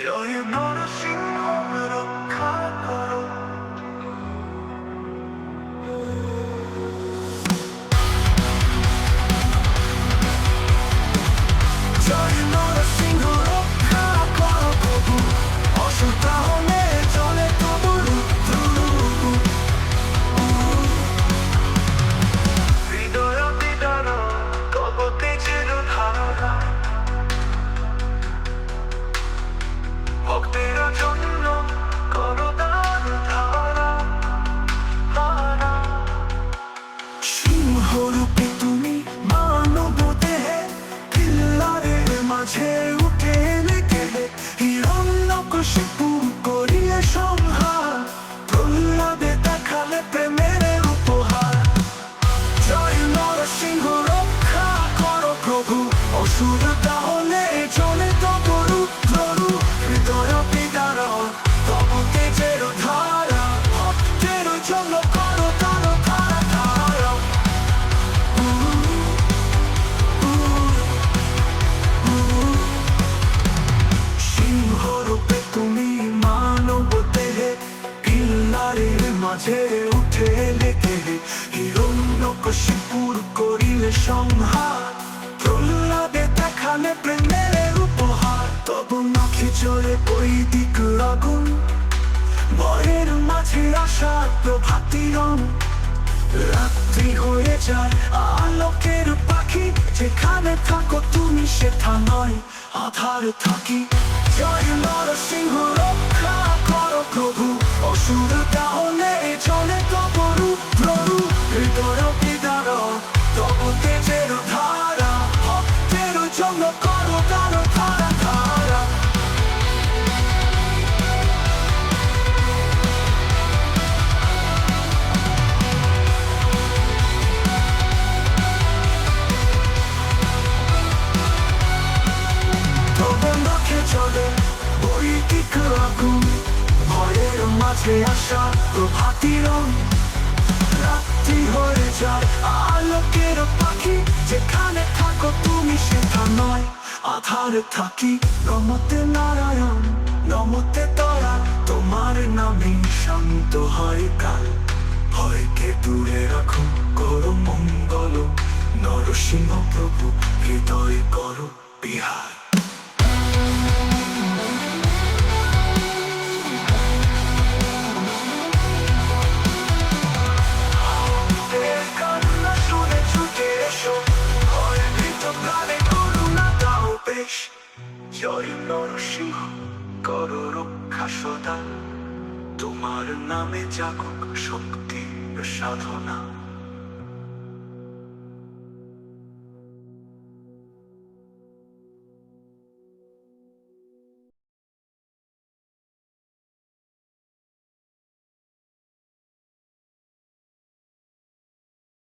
জয় নরসিংহ রক্ষা করো জয় নরসিংহ রক্ষা করো প্রভু অসুতা হলে চলে তবু মাঝে উঠে লেগে হিরণ্য কশিপুর করিলে সংহার। প্রহ্লাদে দেখালে প্রেমের উপহার। তবু নাকি চলে ওই দিক আগুন। ভয়ের মাঝে আসা প্রভাতি রং। রাত্রি হয়ে যায়, আলোকের পাখি। যেখানে থাকো তুমি সেটা নয়, আধার থাকি। জয় নরসিংহ, রক্ষা করো প্রভু। অসুর তাহলে চলে তো গরু প্রভু হৃদয় মাঝে আসা প্রভাতি রং। রাত্রি হয়ে যায়, আলোকের পাখি। যেখানে থাকো তুমি, সেটা নয়। আধার থাকি নমতে নারায়ণ নমতে তরা। তোমার নামে শান্ত হয় কাল। ভয়কে দূরে রাখো, করো মঙ্গল। নরসিংহ প্রভু, হৃদয় করো বিহার। জয় নরসিংহ কর রক্ষা সদা। তোমার নামে জাগুক শক্তি সাধনা।